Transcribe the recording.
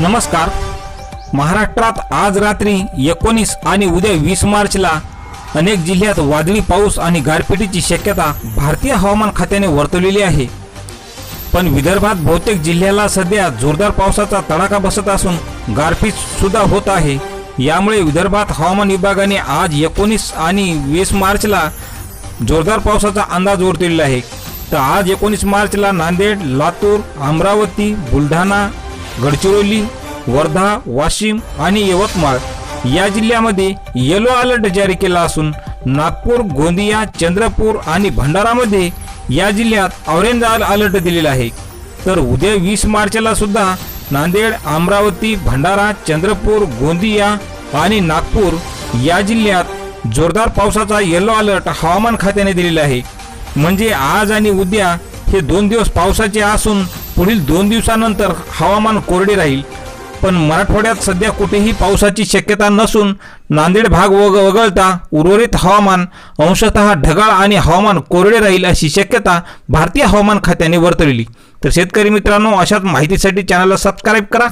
नमस्कार. महाराष्ट्रात आज रात्री एकोणीस आणि उद्या वीस मार्चला अनेक जिल्ह्यात वादळी पाऊस आणि गारपिटीची शक्यता भारतीय हवामान खात्याने वर्तवलेली आहे. पण विदर्भात बहुतेक जिल्ह्याला सध्या जोरदार पावसाचा तडाखा बसत असून गारपीट सुद्धा होत आहे. यामुळे विदर्भात हवामान विभागाने आज एकोणीस आणि वीस मार्चला जोरदार पावसाचा अंदाज वर्तवलेला आहे. तर आज एकोणीस मार्चला नांदेड लातूर अमरावती बुलढाणा गडचिरोली वर्धा वाशिम आणि यवतमाळ या जिल्ह्यामध्ये येलो अलर्ट जारी केला असून नागपूर गोंदिया चंद्रपूर आणि भंडारामध्ये या जिल्ह्यात ऑरेंज अलर्ट दिलेला आहे. तर उद्या वीस मार्चला सुद्धा नांदेड अमरावती भंडारा चंद्रपूर गोंदिया आणि नागपूर या जिल्ह्यात जोरदार पावसाचा येलो अलर्ट हवामान खात्याने दिलेला आहे. म्हणजे आज आणि उद्या हे दोन दिवस पावसाचे असून पुढील दोन दिवसानंतर हवामान कोरडे राहील. पण मराठवाड्यात सध्या कुठेही पावसाची शक्यता नसून नांदेड भाग वग वगळता उर्वरित हवामान अंशतः ढगाळ आणि हवामान कोरडे राहील अशी शक्यता भारतीय हवामान खात्याने वर्तवली. तर शेतकरी मित्रांनो अशाच माहितीसाठी चॅनलला सबस्क्राईब करा.